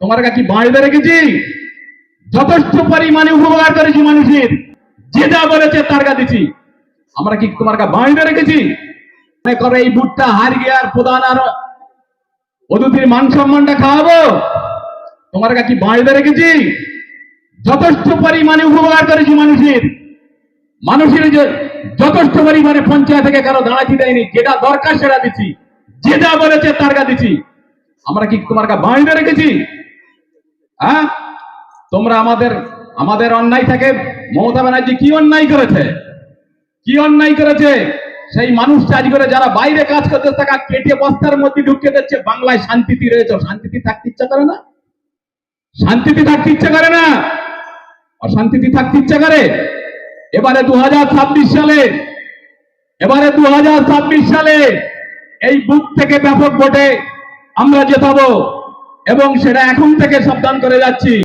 তোমার কি বাড়িতে রেখেছি। যথেষ্ট পরিমাণে উপকার করেছি মানুষের। যে যা বলেছে তার দিছি। আমরা কি তোমার কাছে বাড়িতে রেখেছি? মনে করো এই বুটটা হার গিয়ার প্রধান আর অতিথির মান সম্মানটা খাওয়াবো। তোমার কি বাড়িতে রেখেছি? যথেষ্ট পরিমাণে উপকার করেছি মানুষের। মানুষের যে যথেষ্ট পরিমাণে পঞ্চায়েত থেকে কারও দাঁড়াতে দেয়নি। যেটা দরকার সেটা দিচ্ছি যে যা বলেছে তার গা দিচ্ছি আমরা কি তোমার কাছে বাড়িতে রেখেছি? হ্যাঁ? তোমরা আমাদের আমাদের অন্যায় থেকে মমতা ব্যানার্জি কি অন্যায় করেছে? কি অন্যায় করেছে? সেই মানুষটা আজ করে যারা বাইরে কাজ করতে থাকা কেটে বস্তার মধ্যে ঢুকিয়ে দিচ্ছে। বাংলায় শান্তিতে রয়েছে। শান্তিতে থাকতে ইচ্ছা করে না? শান্তিতে থাকতে ইচ্ছা করে না? অশান্তিতে থাকতে ইচ্ছা করে? এবারে দু হাজার ছাব্বিশ সালে, এবারে দু হাজার ছাব্বিশ সালে এই বুক থেকে ব্যাপক ভোটে আমরা জেতাবো। এবং সেটা এখন থেকে সাবধান করে যাচ্ছি।